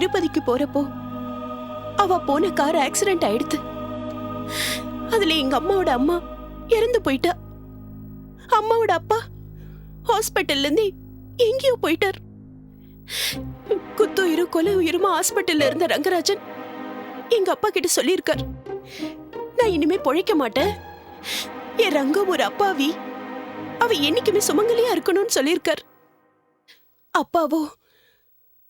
திருப்பதிக்கு போறப்போ அவ போன கார் ஆக்சிடென்ட் ஆயிடுத்து. அதுல எங்க அம்மாவோட அம்மா இறந்து போயிட்டா. அம்மாவோட அப்பா ஹாஸ்பிட்டல்ல இருந்து எங்கேயோ போயிட்டார். குத்துயிரும் கொலை உயிருமா ஹாஸ்பிட்டல்ல இருந்த ரங்கராஜன் எங்க அப்பா கிட்ட சொல்லியிருக்கார். நான் இனிமே பொழைக்க மாட்டேன். என் ரங்கம் ஒரு அப்பாவி. அவ என்னைக்குமே சுமங்கலியா இருக்கணும்னு சொல்லியிருக்கார். அப்பாவோ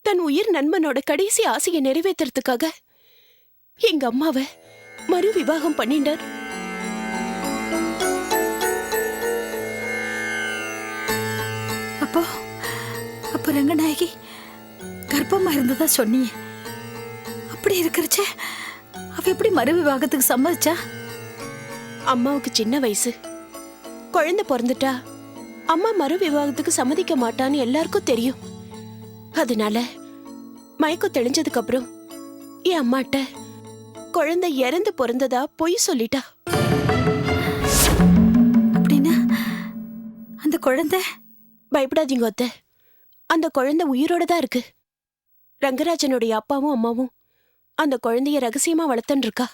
தன் உயிர் நண்பனோட கடைசி ஆசையை நிறைவேத்துறதுக்காக எங்க அம்மாவை மறு விவாகம் பண்ணிண்டார் அப்போ அப்போ ரங்கநாயகி கர்ப்பமா இருந்ததா சொன்னியே அப்படி இருக்கிறச்சே அவ எப்படி மறு விவாகத்துக்கு சம்மதிச்சா? அம்மாவுக்கு சின்ன வயசு. குழந்தை பிறந்துட்டா அம்மா மறு விவாகத்துக்கு சம்மதிக்க மாட்டான்னு எல்லாருக்கும் தெரியும். அதனால மயக்கம் தெளிஞ்சதுக்கு அப்புறம் என் அம்மாட்ட குழந்தை இறந்து பிறந்ததா பொய் சொல்லிட்டா. அப்படின்னா அந்த குழந்தை? பயப்படாதீங்க அத்தை. அந்த குழந்தை உயிரோட தான் இருக்கு. ரங்கராஜனுடைய அப்பாவும் அம்மாவும் அந்த குழந்தைய ரகசியமா வளர்த்துன்னு இருக்கா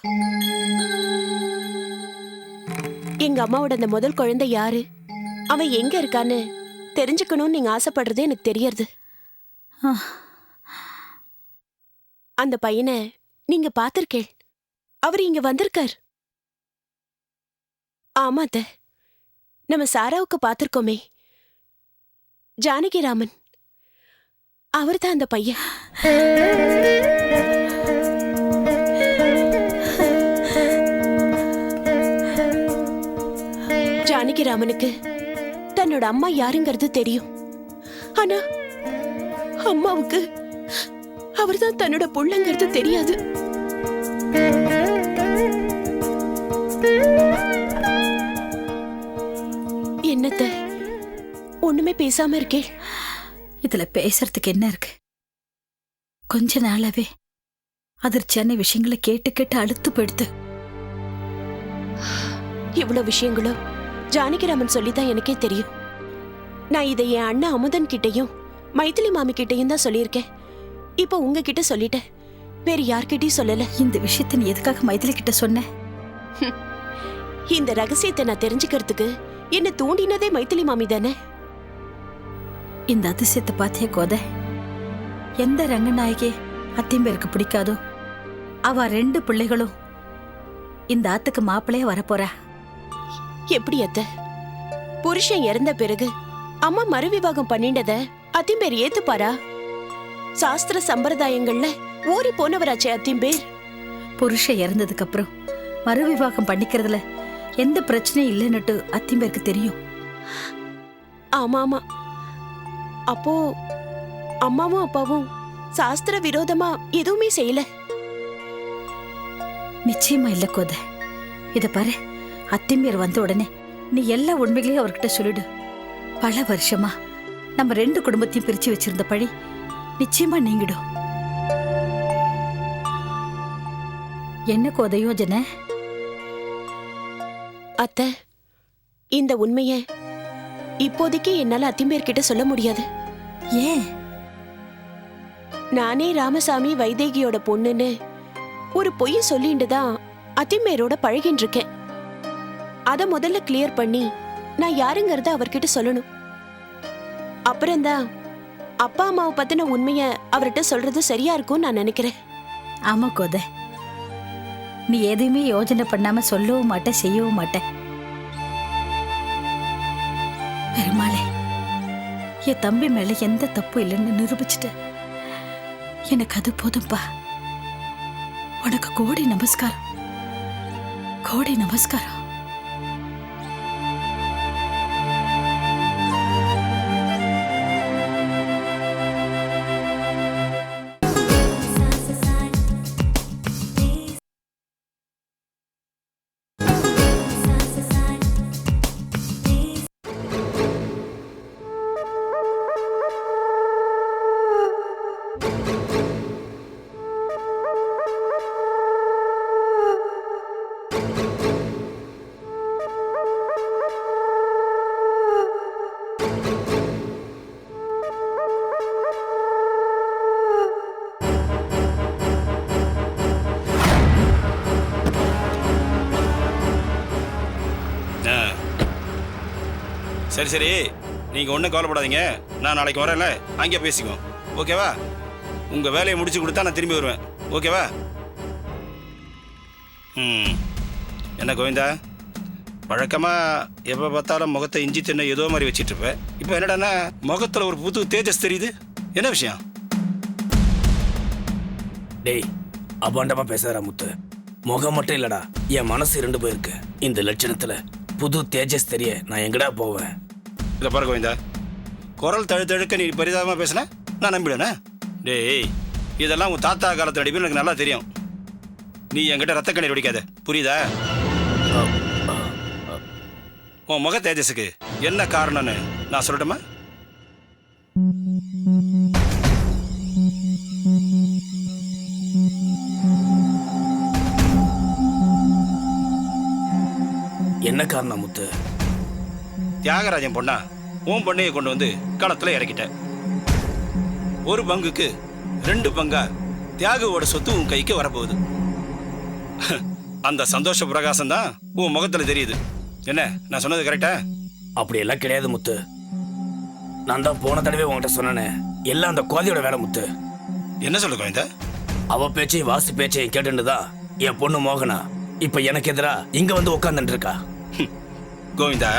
எங்க அம்மாவோட அந்த முதல் குழந்தை யாரு? அவன் எங்க இருக்கான்னு தெரிஞ்சுக்கணும்னு நீங்க ஆசைப்படுறது எனக்கு தெரியறது. அந்த பையனை நீங்க பாத்திருக்கேள். அவர் இங்க வந்திருக்கார். ஆமா அத்தை. நம்ம சாராவுக்கு பார்த்திருக்கோமே ஜானகிராமன் அவர்தான் அந்த பையன். ஜானகிராமனுக்கு தன்னோட அம்மா யாருங்கிறது தெரியும். ஆனா அம்மாவுக்கு. அவர்தான் தன்னோட புள்ளங்கிறது தெரியாது. என்னத்த? ஒண்ணுமே பேசாம இருக்கே. இதுல பேசுறதுக்கு என்ன இருக்கு? கொஞ்ச நாளாவே அதிர்ச்சியான விஷயங்களை கேட்டு கேட்டு அழுத்து போயிடுது. இவ்வளவு விஷயங்களும் ஜானகிராமன் சொல்லிதான் எனக்கே தெரியும். நான் இதை என் அண்ணன் அமுதன் கிட்டயும் மைதிலி மாமி கிட்டயும் தான் சொல்லியிருக்கேன். இப்போ உங்ககிட்ட சொல்லிட்டேன். வேற யார்கிட்டயும் சொல்லல. இந்த விஷயத்தை நீ எதுக்காக மைதிலி கிட்ட சொன்ன? இந்த ரகசியத்தை நான் தெரிஞ்சுக்கிறதுக்கு என்ன தூண்டினதே மைதிலி மாமி தானே? இந்த அதிசயத்தை பாத்தியா கோதை? எந்த ரங்கநாயகி அத்திம்பேருக்கு பிடிக்காதோ? அவ ரெண்டு பிள்ளைகளும் இந்த ஆத்துக்கு மாப்பிள்ளைய வரப்போறா. எப்படி அத்த? புருஷன் இறந்த பிறகு அம்மா மறுவிவாகம் பண்ணிண்டத அத்திம்பேர் ஏத்துப்பாரா? சாஸ்திர சம்பிரதாயங்கள்ல ஊறி போனவராச்சே அத்திம்பேர். புருஷன் இறந்ததுக்கு அப்புறம் மறுவிவாகம் பண்ணிக்கிறதுல எந்த பிரச்சனையும் இல்லைன்னுட்டு அத்திம்பேருக்கு தெரியும். ஆமா ஆமா அப்போ அம்மாவும் அப்பாவும் சாஸ்திர விரோதமா எதுவுமே செய்யல. நிச்சயமா இல்ல கோதை. இத பாரு அத்திம்பேர் வந்த உடனே நீ எல்லா உண்மைகளையும் அவர்கிட்ட சொல்லிடு. பல வருஷமா நம்ம ரெண்டு குடும்பத்தையும் பிரிச்சு வச்சிருந்த பழி நிச்சயமா நீங்கிடும். என்ன கோதை யோஜனை அத்த இந்த உண்மைய இப்போதைக்கு என்னால அத்திம்பேர் கிட்ட சொல்ல முடியாது. ஏன்? நானே ராமசாமி வைதேகியோட பொண்ணுன்னு ஒரு பொய்ய சொல்லிட்டு தான் அத்திமேரோட பழகின்னு இருக்கேன் அத முதல்ல கிளியர் பண்ணி நான் யாருங்கிறத அவர்கிட்ட சொல்லணும். அப்புறம்தான் அப்பா அம்மாவை பத்தின உண்மைய அவர்கிட்ட சொல்றது சரியா இருக்கும்னு நான் நினைக்கிறேன். ஆமா கோத. நீ எதையுமே யோஜனை பண்ணாம சொல்லவும் மாட்ட செய்யவும் மாட்ட. பெருமாளே என் தம்பி மேல எந்த தப்பு இல்லைன்னு நிரூபிச்சுட்ட. எனக்கு அது போதும்பா. உனக்கு கோடி நமஸ்காரம். கோடி நமஸ்காரம். சரி சரி. நீங்கள் ஒன்றும் கவலைப்படாதீங்க. நான் நாளைக்கு வரேன்ல. அங்கே பேசிக்குவோம். ஓகேவா? உங்கள் வேலையை முடிச்சு கொடுத்தா நான் திரும்பி வருவேன். ஓகேவா? ம். என்ன கோவிந்தா? வழக்கமாக எப்போ பார்த்தாலும் முகத்தை இஞ்சி தின்ன ஏதோ மாதிரி வச்சிட்ருப்பேன் இப்போ என்னடான்னா முகத்தில் ஒரு புது தேஜஸ் தெரியுது. என்ன விஷயம்? டேய் அபாண்டமா பேசாதடா முத்து. முகம் மட்டும் இல்லடா. என் மனசு இரண்டு போயிருக்கு. இந்த லட்சணத்துல புது தேஜஸ் தெரிய நான் எங்கடா போவேன்? இதை பாரு கோவிந்தா. குரல் தழு தழுக்க நீ பரிதாபமாக பேசுன? நான் நம்பிடுவேனே? டேய் இதெல்லாம் உன் தாத்தா காலத்து நடிப்பு எனக்கு நல்லா தெரியும். நீ என்கிட்ட ரத்த கண்ணீர் பிடிக்காத புரியுதா? உன் முக தேஜஸுக்கு என்ன காரணம்னு நான் சொல்லட்டுமா? என்ன காரணம் முத்து? தியாகராஜன் பொண்ணா உன் பொண்ணையை கொண்டு வந்து களத்துல இறக்கிட்ட. ஒரு பங்குக்கு ரெண்டு பங்கா தியாகுவோட சொத்து உன் கைக்கு வரப்போகுது. அந்த சந்தோஷ பிரகாசம் தான் உன் முகத்துல தெரியுது. என்ன நான் சொன்னது கரெக்டா? அப்படி எல்லாம் கிடையாது முத்து. நான் தான் போன தடவை உன்கிட்ட சொன்னேனே. எல்லாம் அந்த கோதையோட வேலை முத்து. என்ன சொல்ல கோவிந்தா அவ பேச்சையும் வாசு பேச்சையும் கேட்டுன்னு தான் என் பொண்ணு மோகனா. இப்ப எனக்கு எதிரா இங்க வந்து உட்காந்துட்டு இருக்கா. கோவிந்தா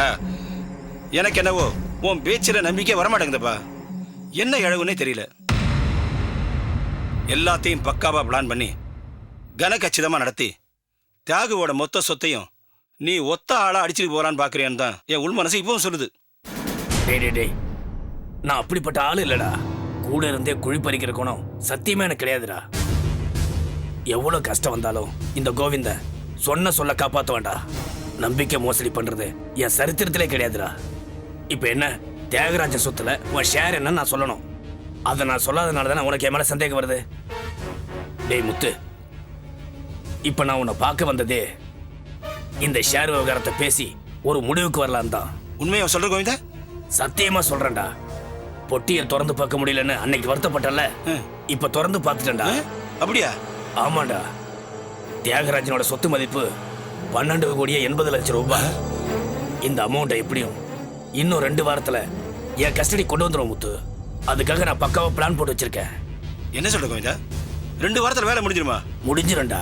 எனக்கு என்னவோ உன் பேச்சில் நம்பிக்கை வரமாட்டேங்குதுப்பா. என்ன இழவுன்னே தெரியல. எல்லாத்தையும் பக்காவா பிளான் பண்ணி கனக்கச்சிதமா நடத்தி தியாகுவோட மொத்த சொத்தையும் நீ ஒத்த ஆளா அடிச்சுட்டு போறான்னு பாக்குறியான்னு தான் என் உள் மனசு இப்பவும் சொல்லுது. டேய் டேய் டேய். நான் அப்படிப்பட்ட ஆள் இல்லடா. கூட இருந்தே குழி பறிக்கிற குணம் சத்தியமே எனக்கு கிடையாதுடா. எவ்வளவு கஷ்டம் வந்தாலும் இந்த கோவிந்த சொன்ன சொல்ல காப்பாத்த வேண்டாம் நம்பிக்கை மோசடி பண்றது என் சரித்திரத்திலே கிடையாதுடா. இப்ப என்ன? தியாகராஜ சொத்துல உன் ஷேர் என்னன்னு நான் சொல்லணும். அதை நான் சொல்லாதனால தானே உனக்கு என் மேல சந்தேகம் வருது? டேய் முத்து இப்ப நான் உன்னை பார்க்க வந்ததே இந்த ஷேர் விவகாரத்தை பேசி ஒரு முடிவுக்கு வரலான் தான். உண்மையை சொல்ற கோவிந்தா? சத்தியமா சொல்றேன்டா. பொட்டியை திறந்து பார்க்க முடியலன்னு அன்னைக்கு வருத்தப்பட்டல. இப்ப திறந்து பார்த்துட்டேன்டா? அப்படியா? ஆமாண்டா. தியாகராஜனோட சொத்து மதிப்பு பன்னெண்டு கோடியே எண்பது லட்சம் ரூபாய். இந்த அமௌண்ட்டை எப்படியும் இன்னும் ரெண்டு வாரத்துல என் கஸ்டடி கொண்டு வந்துடும் முத்து. அதுக்காக நான் பக்காவா பிளான் போட்டு வச்சிருக்கேன். என்ன சொல்ற கோவிந்தா? ரெண்டு வாரத்துல வேலை முடிஞ்சிருமா? முடிஞ்சிரும்டா.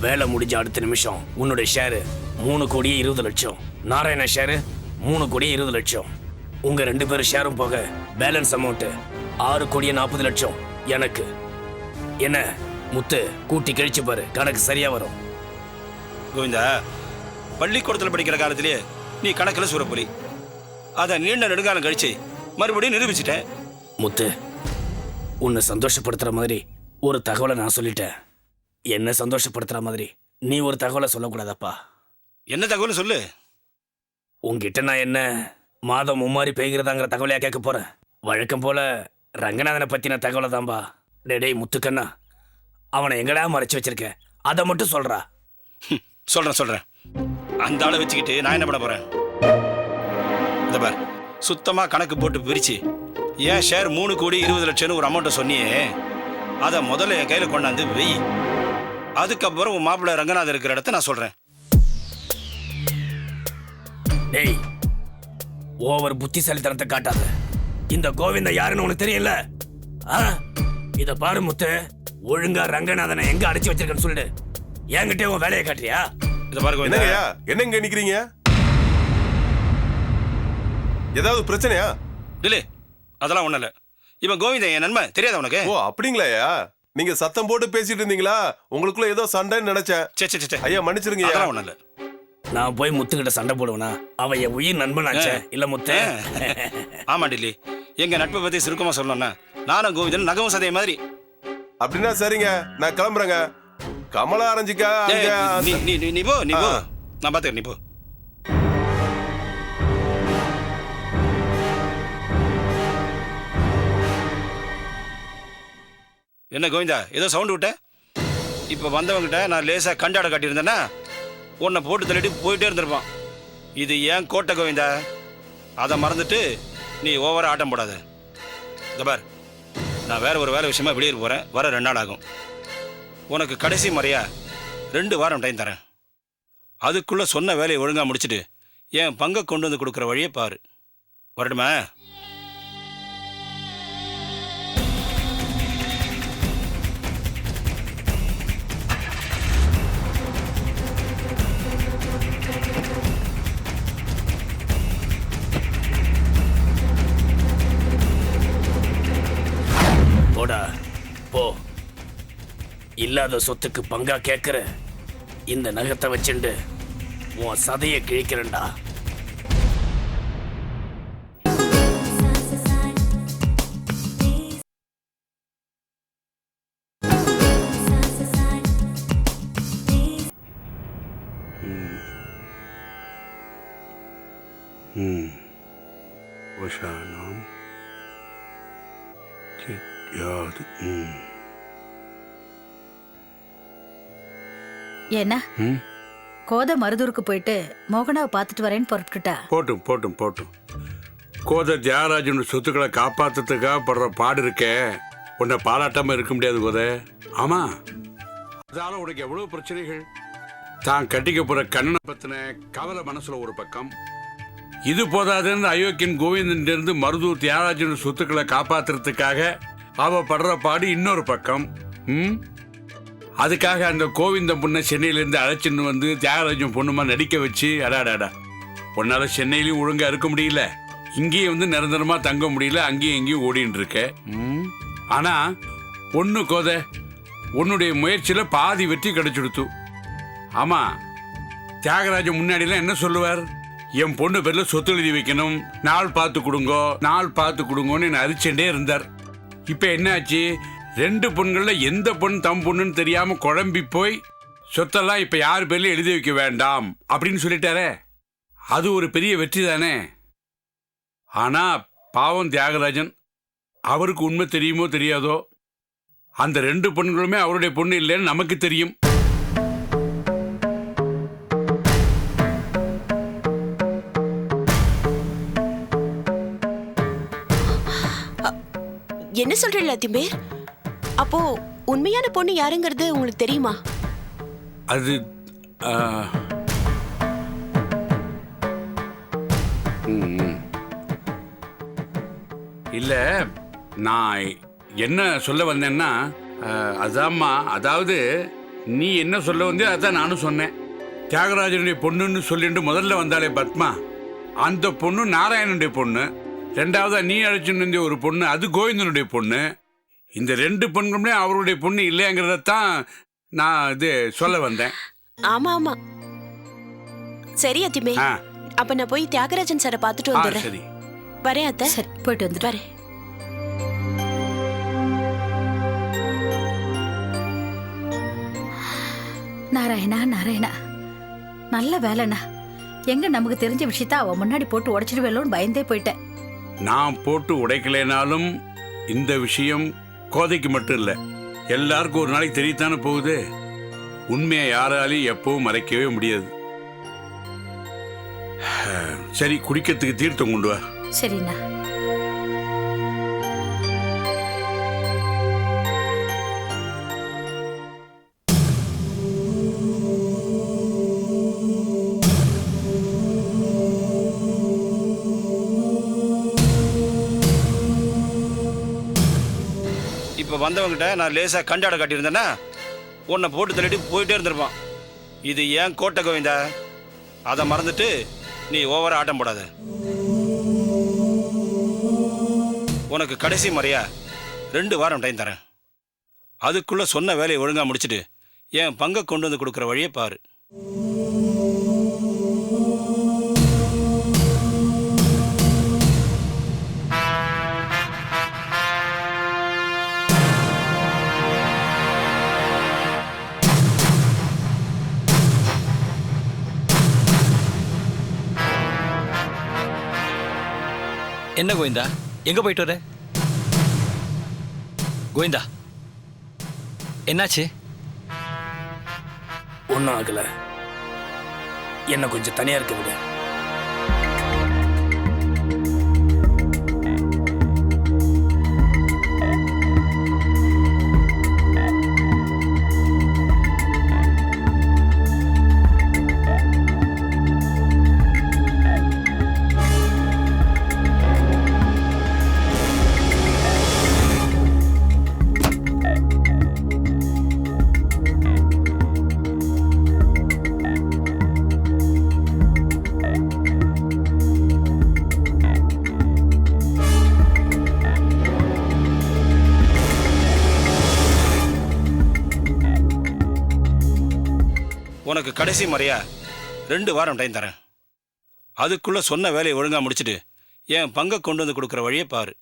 வேலை முடிஞ்ச அடுத்த நிமிஷம் உன்னுடைய ஷேரு மூணு கோடியே இருபது லட்சம். நாராயண ஷேரு மூணு கோடியே இருபது லட்சம். உங்க ரெண்டு பேரும் ஷேரும் போக பேலன்ஸ் அமௌண்ட் ஆறு கோடியே நாற்பது லட்சம் எனக்கு. என்ன முத்து கூட்டி கழிச்சு பாரு. கணக்கு சரியா வரும். கோவிந்தா பள்ளிக்கூடத்தில் படிக்கிற காலத்திலேயே நீ கணக்கில் சூறப்புலி. அதை நீண்ட நெடுங்காலம் கழிச்சு மறுபடியும் நிரூபிச்சிட்டேன். முத்து உன்னை சந்தோஷப்படுத்துற மாதிரி ஒரு தகவலை நான் சொல்லிட்டேன். என்ன சந்தோஷப்படுத்துற மாதிரி நீ ஒரு தகவலை சொல்லக்கூடாதப்பா. என்ன தகவல் சொல்லு? உங்ககிட்ட நான் என்ன மாதம் மும்மாரி பெய்கிறதாங்கிற தகவலையா கேட்க போறேன்? வழக்கம் போல ரங்கநாதனை பத்தின தகவலை தான்பா. டேய் முத்துக்கண்ணா அவனை எங்கடா மறைச்சு வச்சிருக்க? அதை மட்டும் சொல்றா. சொல்றேன் சொல்றேன். அந்த ஆளை வச்சுக்கிட்டு நான் என்ன பண்ண போறேன்? இந்த பார் சுத்தமாக கணக்கு போட்டு பிரித்து ஏன் ஷேர் மூணு கோடி இருபது லட்சம்னு ஒரு அமௌண்ட்டை சொன்னியே அதை முதல்ல என் கையில் கொண்டாந்து வெய் அதுக்கப்புறம் உன் மாப்பிள்ளை ரங்கநாதர் இருக்கிற இடத்த நான் சொல்கிறேன் டேய் ஓவர் புத்திசாலித்தனத்தை காட்டாத. இந்த கோவிந்த யாருன்னு உனக்கு தெரியல ஆ? இத பாரு முத்து ஒழுங்கா ரங்கநாதனை எங்க அடைச்சு வச்சிருக்கேன்னு சொல்லு என்கிட்ட உன் வேலையை காட்டுறியா? இதை பாரு கோவிந்தா. என்னங்கய்யா? என்ன இங்க நிக்கிறீங்க? ஏதாவது பிரச்சனையா? டிலே அதெல்லாம் ஒண்ணும் இல்ல. இவன் கோவிந்தன் என் நன்மை தெரியாத உனக்கு? ஓ அப்படிங்களாயா நீங்க சத்தம் போட்டு பேசிட்டு இருந்தீங்களா? உங்களுக்குள்ள ஏதோ சண்டைன்னு நினைச்சேன். சே சே, சே சே. ஐயா மன்னிச்சிருங்க அதெல்லாம் ஒண்ணும் இல்ல. நான் போய் முத்துக்கிட்ட சண்டை போடுவேனா? அவன் என் உயிர் நண்பனாச்சே இல்ல முத்து? ஆமா டில்லி. எங்க நட்பை பத்தி சுருக்கமா சொல்லணும்னா நானும் கோவிந்தன் நகவும் சதைய மாதிரி. அப்படின்னா சரிங்க நான் கிளம்புறேங்க. கமலா அங்க நீ நீ நீ- போ நீ போ. நான் பாத்துக்கிறேன் நீ போ. என்ன கோவிந்தா ஏதோ சவுண்ட் விட்ட? இப்போ வந்தவங்கிட்ட நான் லேசா கண்டாட காட்டியிருந்தேன்னா உன்னை போட்டு தள்ளிட்டு போயிட்டே இருந்திருப்பான். இது ஏன் கோட்டை கோவிந்தா? அதை மறந்துட்டு நீ ஓவரா ஆட்டம் போடாத. பார் நான் வேற ஒரு வேலை விஷயமா வெளியே போறேன். வர ரெண்டு நாள் ஆகும். உனக்கு கடைசி முறையா ரெண்டு வாரம் டைம் தரேன். அதுக்குள்ளே சொன்ன வேலையை ஒழுங்காக முடிச்சிட்டு என் பங்கை கொண்டு வந்து கொடுக்குற வழியை பாரு. வரட்டுமா? இல்லாத சொத்துக்கு பங்கா கேட்குற இந்த நகத்தை வச்சுண்டு உன் சதையை கிழிக்கிறேன்டா. وشانم که یاد ம்? கோதை மருதூருக்கு போயிட்டு மோகனாவை பார்த்துட்டு வரேன்னு புறப்பட்டுட்டா? போட்டும் போட்டும் போட்டும். கோதை தியாகராஜன் சொத்துக்களை காப்பாத்துறதுக்காக படுற பாடு இருக்கே. உன்னை பாராட்டாம இருக்க முடியாது கோதை. ஆமா. அதால உனக்கு எவ்வளவு பிரச்சனைகள்? தான் கட்டிக்க போற கண்ணனை பத்தின கவலை மனசுல ஒரு பக்கம். இது போதாதுன்னு அயோக்கியன் கோவிந்தன் இருந்து மருதூர் தியாகராஜன் சொத்துக்களை காப்பாத்துறதுக்காக அவ படுற பாடு இன்னொரு பக்கம். ம்? அதுக்காக அந்த கோவிந்தம் பொண்ணை சென்னையிலேருந்து அழைச்சின்னு வந்து தியாகராஜன் பொண்ணுமா நடிக்க வச்சு அடாடாடா உன்னால சென்னையிலையும் ஒழுங்கா இருக்க முடியல. இங்கேயும் வந்து நிரந்தரமா தங்க முடியல அங்கேயும் இங்கேயும் ஓடின்னு இருக்க. ம். ஆனா ஒண்ணு கோத உன்னுடைய முயற்சியில பாதி வெற்றி கிடைச்சுடுத்து. ஆமா தியாகராஜன் முன்னாடிலாம் என்ன சொல்லுவார்? என் பொண்ணு பேர்ல சொத்து எழுதி வைக்கணும் நாள் பார்த்து கொடுங்கோ நாள் பார்த்து கொடுங்கோன்னு என்ன அரிச்சண்டே இருந்தார். இப்ப என்னாச்சு ரெண்டு பொண்ணுகள்ல எந்த பொண்ணு தம் பொண்ணுன்னு தெரியாம குழம்பி போய் சொத்தெல்லாம் இப்ப யார் பேர்லயும் எழுதி வைக்க வேண்டாம் அப்படின்னு சொல்லிட்டாரே. அது ஒரு பெரிய வெற்றி தானே. ஆனா பாவம் தியாகராஜன் அவருக்கு உண்மை தெரியுமோ தெரியாதோ அந்த ரெண்டு பொண்களுமே அவருடைய பொண்ணு இல்லைன்னு நமக்கு தெரியும். என்ன சொல்றீங்களா திம்பேர் அப்போ உண்மையான பொண்ணு யாருங்கிறது உங்களுக்கு தெரியுமா? அது இல்ல நான் என்ன சொல்ல வந்தேன்னா அதாம்மா அதாவது நீ என்ன சொல்ல வந்தியோ அதான் நானும் சொன்னேன். தியாகராஜனுடைய பொண்ணுன்னு சொல்லிட்டு முதல்ல வந்தாலே பத்மா. அந்த பொண்ணு நாராயணனுடைய பொண்ணு. ரெண்டாவதா நீ அழைச்சிட்டு வந்திய ஒரு பொண்ணு அது கோவிந்தனுடைய பொண்ணு. இந்த ரெண்டு பொண்ணுமே அவருடைய பொண்ணு இல்லைங்கிறதான் நான் இது சொல்ல வந்தேன். ஆமா ஆமா. சரி அத்திமே. ஆ. அப்ப நான் போய் தியாகராஜன் சாரை பார்த்துட்டு ஆ வந்துடுறேன். சரி. வரேன் அத்தை. சரி போயிட்டு வந்துட்டு வரேன். நாராயணா நாராயணா. நல்ல வேலைண்ணா. எங்க நமக்கு தெரிஞ்ச விஷயத்த அவ முன்னாடி போட்டு உடைச்சிடுவேலோன்னு பயந்தே போயிட்டேன். நான் போட்டு உடைக்கலைனாலும் இந்த விஷயம் கோதைக்கு மட்டும் இல்லை எல்லாருக்கும் ஒரு நாளைக்கு தெரியத்தானே போகுது? உண்மையை யாராலையும் எப்பவும் மறைக்கவே முடியாது. சரி குடிக்கிறதுக்கு தீர்த்தம் கொண்டு வா. சரிண்ணா. இப்போ வந்தவங்கிட்ட நான் லேசாக கண்டாட காட்டியிருந்தேன்னா உன்னை போட்டு தள்ளிட்டு போயிட்டே இருந்திருப்பான். இது ஏன் கோட்டை கோவிந்தா? அதை மறந்துட்டு நீ ஓவராக ஆட்டம் போடாத. உனக்கு கடைசி முறையா ரெண்டு வாரம் டைம் தரேன். அதுக்குள்ளே சொன்ன வேலையை ஒழுங்காக முடிச்சிட்டு என் பங்கை கொண்டு வந்து கொடுக்குற வழியை பாரு. என்ன கோவிந்தா? எங்க போயிட்டு வர? கோவிந்தா என்னாச்சு? ஒன்றும் ஆகல. என்ன கொஞ்சம் தனியா இருக்க விட. உனக்கு கடைசி முறையா ரெண்டு வாரம் டைம் தரேன். அதுக்குள்ளே சொன்ன வேலையை ஒழுங்காக முடிச்சுட்டு என் பங்கை கொண்டு வந்து கொடுக்குற வழியை பாரு.